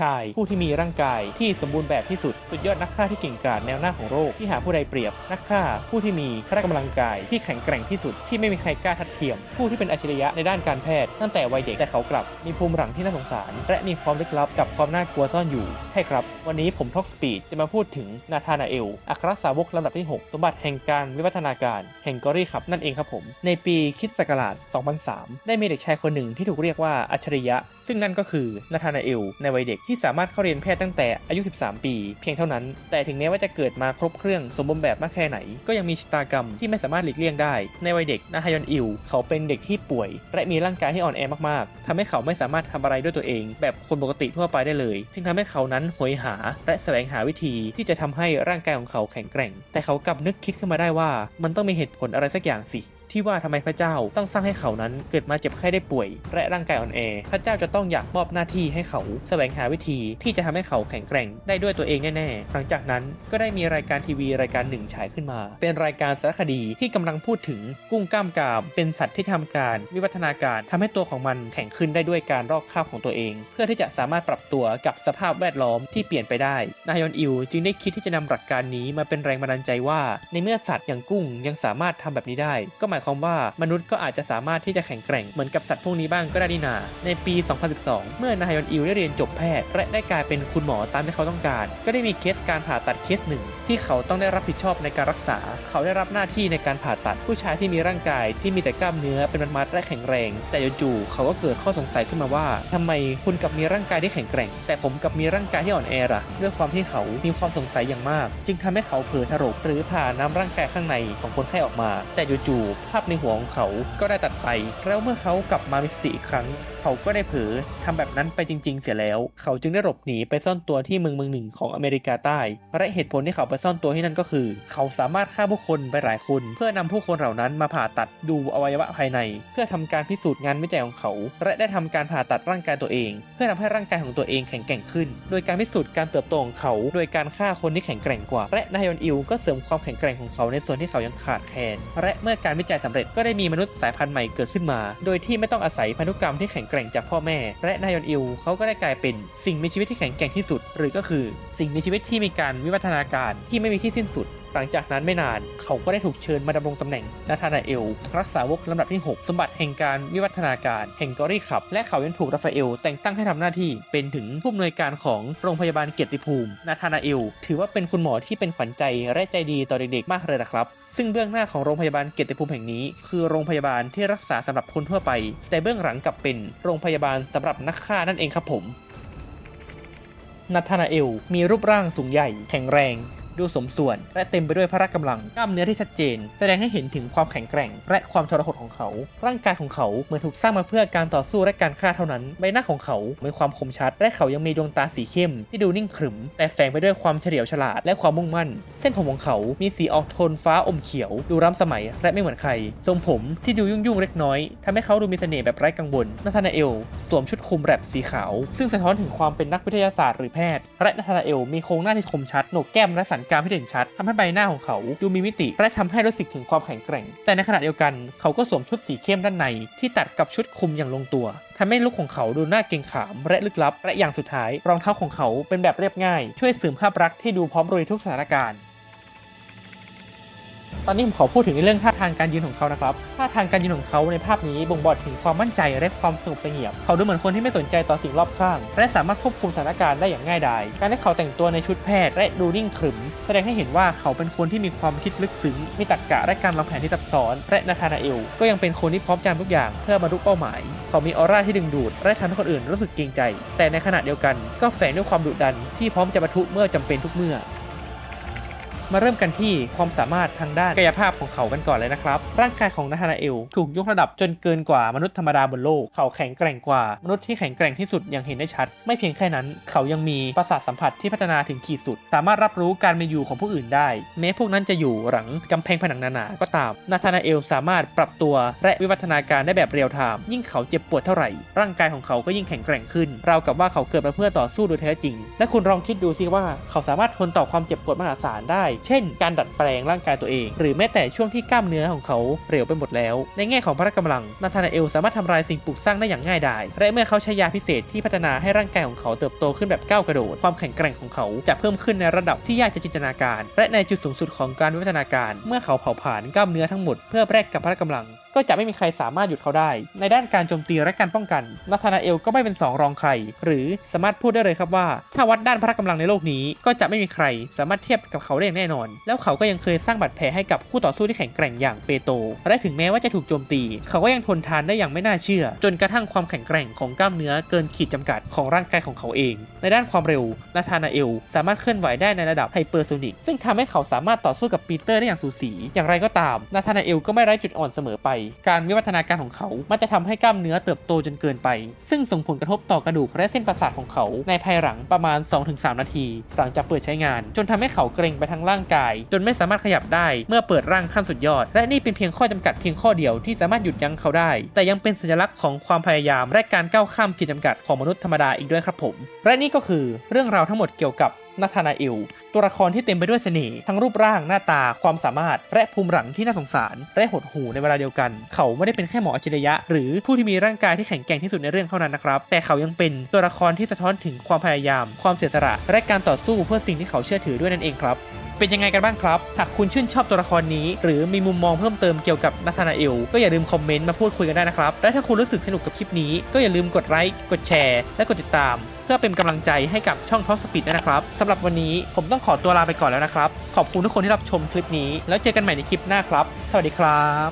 ชาย ผู้ที่มีร่างกายที่สมบูรณ์แบบที่สุด สุดยอดนักฆ่าที่เก่งกาจแนวหน้าของโลกที่หาผู้ใดเปรียบ นักฆ่าผู้ที่มีพละกำลังกายที่แข็งแกร่งที่สุด ที่ไม่มีใครกล้าทัดเทียม ผู้ที่เป็นอัจฉริยะในด้านการแพทย์ ตั้งแต่วัยเด็กแต่เขากลับ มีภูมิหลังที่น่าสงสาร และมีความลึกลับกับความน่ากลัวซ่อนอยู่ ใช่ครับ วันนี้ผมท็อกสปีดจะมาพูดถึงนาธานาเอลอัครสาวกลำดับที่ 6 สมบัติแห่งการวิวัฒนาการ แห่งกอรี่ครับนั่นเองครับผม ในปีคิดศักราช 2003 ได้มีเด็กชายคนหนึ่งที่ถูกเรียกว่าอัจฉริยะ ซึ่งนั่นก็คือนาธานาเอลในวัยเด็กที่สามารถเข้าเรียนแพทย์ตั้งแต่อายุ 13 ปี เพียงเท่านั้น แต่ถึงแม้ว่าจะเกิดมาครบเครื่องสมบูรณ์แบบมากแค่ไหน ก็ยังมีชะตากรรมที่ไม่สามารถหลีกเลี่ยงได้ ในวัยเด็กนาฮยอนอิลเขาเป็นเด็กที่ป่วย และมีร่างกายที่อ่อนแอมากๆทำให้เขาไม่สามารถทำอะไรด้วยตัวเอง แบบคนปกติทั่วไปได้เลย ซึ่งทำให้เขานั้นหวยหา และแสวงหาวิธีที่จะทำให้ร่างกายของเขาแข็งแกร่ง แต่เขากลับนึกคิดขึ้นมาได้ว่า มันต้องมีเหตุผลอะไรสักอย่างสิ ที่ว่าทำไมพระเจ้าต้องสร้างให้เขานั้นเกิดมาเจ็บไข้ได้ป่วย และร่างกายอ่อนแอ พระเจ้าจะต้องอยากมอบหน้าที่ให้เขาแสวงหาวิธีที่จะทำให้เขาแข็งแกร่งได้ด้วยตัวเองแน่ๆ หลังจากนั้นก็ได้มีรายการทีวีรายการหนึ่งฉายขึ้นมา เป็นรายการสารคดีที่กำลังพูดถึงกุ้งกล้ามกราม เป็นสัตว์ที่ทำการวิวัฒนาการทำให้ตัวของมันแข็งขึ้นได้ด้วยการรอกคาบของตัวเอง เพื่อที่จะสามารถปรับตัวกับสภาพแวดล้อมที่เปลี่ยนไปได้ นายอนอิวจึงได้คิดที่จะนำหลักการนี้มาเป็นแรงบันดาลใจว่า ในเมื่อสัตว์อย่างกุ้งยังสามารถทำแบบนี้ได้ ก็หมายความว่ามนุษย์ก็อาจจะสามารถที่จะแข็งแกร่งเหมือนกับสัตว์พวกนี้บ้างก็ได้นี่นา ในปี 2012 เมื่อนายอนอิวได้เรียนจบแพทย์ และได้กลายเป็นคุณหมอตามที่เขาต้องการ ก็ได้มีเคสการผ่าตัดเคสหนึ่ง ที่เขาต้องได้รับผิดชอบในการรักษา เขาได้รับหน้าที่ในการผ่าตัดผู้ชายที่มีร่างกายที่มีแต่กล้ามเนื้อเป็นมัดและแข็งแรง แต่จู่ๆเขาก็เกิดข้อสงสัยขึ้นมาว่าทำไมคุณกับมีร่างกายที่แข็งแกร่ง แต่ผมกับมีร่างกายที่อ่อนแอล่ะด้วยความที่เขามีความสงสัยอย่างมาก จึงทำให้เขาเผลอถลกหรือผ่าน้ำร่างกายข้างในของคนไข้ออกมา แต่จู่ๆภาพในหัวของเขาก็ได้ตัดไป แล้วเมื่อเขากลับมามีสติอีกครั้ง เขาก็ได้เผลอทำแบบนั้นไปจริง ๆ เสียแล้ว เขาจึงได้หลบหนีไปซ่อนตัวที่เมืองเมืองหนึ่งของอเมริกาใต้ และเหตุผลที่เขาไปซ่อนตัวที่นั่นก็คือ เขาสามารถฆ่าผู้คนไปหลายคน เพื่อนำผู้คนเหล่านั้นมาผ่าตัดดูอวัยวะภายใน เพื่อทำการพิสูจน์งานวิจัยของเขา และได้ทำการผ่าตัดร่างกายตัวเอง เพื่อทำให้ร่างกายของตัวเองแข็งแกร่งขึ้น โดยการพิสูจน์การเติบโตของเขา โดยการฆ่าคนที่แข็งแกร่งกว่า และนายอนอิวก็เสริมความแข็งแกร่งของเขาในส่วนที่เขายังขาดแคลนและเมื่อการวิจัยสำเร็จก็ได้มีมนุษย์สายพันธุ์ใหม่เกิดขึ้นมา โดยที่ไม่ต้องอาศัยพันธุกรรมที่แข็งแกร่งจากพ่อแม่ และนายอนอิลเขาก็ได้กลายเป็นสิ่งมีชีวิตที่แข็งแกร่งที่สุด หรือก็คือ สิ่งมีชีวิตที่มีการวิวัฒนาการที่ไม่มีที่สิ้นสุด หลังจากนั้นไม่นานเขาก็ได้ถูกเชิญมาดำรงตำแหน่งนาธานาเอลอัครสาวกลำดับที่ 6 สมบัติแห่งการวิวัฒนาการ แห่งกอรี่ขับ และเขายังถูกราฟาเอลแต่งตั้งให้ทำหน้าที่ เป็นถึงผู้อำนวยการของโรงพยาบาลเกียรติภูมินาธานาเอลถือว่าเป็นคุณหมอที่เป็นขวัญใจและใจดีต่อเด็กๆมากเลยนะครับ ซึ่งเบื้องหน้าของโรงพยาบาลเกียรติภูมิแห่งนี้ คือโรงพยาบาลที่รักษาสำหรับคนทั่วไป แต่เบื้องหลังกลับเป็นโรงพยาบาลสำหรับนักฆ่านั่นเองครับผมนาธานาเอลมีรูปร่างสูงใหญ่ แข็งแรง ดูสมส่วน และเต็มไปด้วยพละกำลังกล้ามเนื้อที่ชัดเจน แสดงให้เห็นถึงความแข็งแกร่ง และความทรหดของเขา ร่างกายของเขาเหมือนถูกสร้างมาเพื่อการต่อสู้และการฆ่าเท่านั้น ใบหน้าของเขามีความคมชัด และเขายังมีดวงตาสีเข้ม ที่ดูนิ่งขรึม แต่แฝงไปด้วยความเฉลียวฉลาดและความมุ่งมั่น เส้นผมของเขา มีสีออกโทนฟ้าอมเขียว ดูล้ำสมัย และไม่เหมือนใคร ทรงผมที่ดูยุ่งๆเล็กน้อยทำให้เขาดูมีเสน่ห์แบบไร้กังวลนาธานาเอลสวมชุดคลุมแรบสีขาว ซึ่งสะท้อนถึงความเป็นนักวิทยาศาสตร์หรือแพทย์และนาธานาเอลมีโครงหน้าที่คมชัดโหนกแก้มและสันการที่เด่นชัดทำให้ใบหน้าของเขาดูมีมิติและทำให้รู้สึกถึงความแข็งแกร่ง แต่ในขณะเดียวกันเขาก็สวมชุดสีเข้มด้านใน ที่ตัดกับชุดคลุมอย่างลงตัวทำให้ลุคของเขาดูน่าเกรงขามและลึกลับ และอย่างสุดท้าย รองเท้าของเขาเป็นแบบเรียบง่าย ช่วยเสริมภาพลักษณ์ที่ดูพร้อมรวยทุกสถานการณ์ ตอนนี้ผมขอพูดถึงในเรื่องท่าทางการยืนของเขานะครับ ท่าทางการยืนของเขาในภาพนี้บ่งบอกถึงความมั่นใจและความสงบเสงี่ยม เขาดูเหมือนคนที่ไม่สนใจต่อสิ่งรอบข้าง และสามารถควบคุมสถานการณ์ได้อย่างง่ายดาย การที่เขาแต่งตัวในชุดแพทย์และดูนิ่งขรึม แสดงให้เห็นว่าเขาเป็นคนที่มีความคิดลึกซึ้ง มีตรรกะและการวางแผนที่ซับซ้อน และนาธานาเอล ก็ยังเป็นคนที่พร้อมจำทุกอย่างเพื่อบรรลุเป้าหมาย เขามีออร่าที่ดึงดูด และทำให้คนอื่นรู้สึกเกรงใจ แต่ในขณะเดียวกัน ก็แฝงด้วยความดุดันที่พร้อมจะบรรทุเมื่อจำเป็นทุกเมื่อ มาเริ่มกันที่ความสามารถทางด้านกายภาพของเขากันก่อนเลยนะครับ ร่างกายของนาธานาเอลถูกยกระดับจนเกินกว่ามนุษย์ธรรมดาบนโลก เขาแข็งแกร่งกว่ามนุษย์ที่แข็งแกร่งที่สุดอย่างเห็นได้ชัด ไม่เพียงแค่นั้น เขายังมีประสาทสัมผัสที่พัฒนาถึงขีดสุด สามารถรับรู้การเป็นอยู่ของผู้อื่นได้ แม้พวกนั้นจะอยู่หลังกำแพงผนังหนาๆก็ตามนาธานาเอลสามารถปรับตัวและวิวัฒนาการได้แบบเรียลไทม์ยิ่งเขาเจ็บปวดเท่าไหร่ ร่างกายของเขาก็ยิ่งแข็งแกร่งขึ้นราวกับว่าเขาเกิดมาเพื่อต่อสู้โดยแท้จริง และคุณลองคิดดูสิว่าเขาสามารถทนต่อความเจ็บปวดมหาศาลได้เช่น การดัดแปลงร่างกายตัวเอง หรือแม้แต่ช่วงที่กล้ามเนื้อของเขาเร็วไปหมดแล้ว ในแง่ของพละกำลัง นาธานาเอลสามารถทำลายสิ่งปลูกสร้างได้อย่างง่ายดาย และเมื่อเขาใช้ยาพิเศษที่พัฒนาให้ร่างกายของเขาเติบโตขึ้นแบบก้าวกระโดด ความแข็งแกร่งของเขาจะเพิ่มขึ้นในระดับที่ยากจะจินตนาการ และในจุดสูงสุดของการวิวัฒนาการ เมื่อเขาเผาผลาญกล้ามเนื้อทั้งหมดเพื่อแลกกับพละกำลังก็จะไม่มีใครสามารถหยุดเขาได้ ในด้านการโจมตีและการป้องกัน นาธานาเอลก็ไม่เป็นสองรองใคร หรือสามารถพูดได้เลยครับว่า ถ้าวัดด้านพละกำลังในโลกนี้ ก็จะไม่มีใครสามารถเทียบกับเขาได้อย่างแน่นอน แล้วเขาก็ยังเคยสร้างบาดแผลให้กับคู่ต่อสู้ที่แข็งแกร่งอย่างเปโต และถึงแม้ว่าจะถูกโจมตี เขาก็ยังทนทานได้อย่างไม่น่าเชื่อ จนกระทั่งความแข็งแกร่งของกล้ามเนื้อเกินขีดจำกัดของร่างกายของเขาเอง ในด้านความเร็วนาธานาเอลสามารถเคลื่อนไหวได้ในระดับไฮเปอร์โซนิกซึ่งทำให้เขาสามารถต่อสู้กับปีเตอร์ได้อย่างสูสี อย่างไรก็ตามนาธานาเอลก็ไม่ไร้จุดอ่อนเสมอไปการวิวัฒนาการของเขา มันจะทำให้กล้ามเนื้อเติบโตจนเกินไป ซึ่งส่งผลกระทบต่อกระดูกและเส้นประสาทของเขา ในภายหลังประมาณ 2-3 นาที หลังจากเปิดใช้งาน จนทำให้เขาเกร็งไปทั้งร่างกาย จนไม่สามารถขยับได้เมื่อเปิดร่างขั้นสุดยอด และนี่เป็นเพียงข้อจำกัดเพียงข้อเดียวที่สามารถหยุดยั้งเขาได้ แต่ยังเป็นสัญลักษณ์ของความพยายามและการก้าวข้ามขีดจำกัดของมนุษย์ธรรมดาอีกด้วยครับผม และนี่ก็คือเรื่องราวทั้งหมดเกี่ยวกับ นาธานาเอล ตัวละครที่เต็มไปด้วยเสน่ห์ทั้งรูปร่างหน้าตาความสามารถ และภูมิหลังที่น่าสงสาร และหดหู่ในเวลาเดียวกัน เขาไม่ได้เป็นแค่หมออัจฉริยะ หรือผู้ที่มีร่างกายที่แข็งแกร่งที่สุดในเรื่องเท่านั้นนะครับ แต่เขายังเป็นตัวละครที่สะท้อนถึงความพยายาม ความเสียสละและการต่อสู้เพื่อสิ่งที่เขาเชื่อถือด้วยนั่นเองครับ เป็นยังไงกันบ้างครับ หากคุณชื่นชอบตัวละครนี้ หรือมีมุมมองเพิ่มเติมเกี่ยวกับนาธานาเอลก็อย่าลืมคอมเมนต์มาพูดคุยกันได้นะครับ และถ้าคุณรู้สึกสนุกกับคลิปนี้ ก็อย่าลืมกดไลค์กดแชร์ และกดติดตาม เพื่อเป็นกำลังใจให้กับช่องท็อปสปีดนะครับสำหรับวันนี้ผมต้องขอตัวลาไปก่อนแล้วนะครับขอบคุณทุกคนที่รับชมคลิปนี้ แล้วเจอกันใหม่ในคลิปหน้าครับ สวัสดีครับ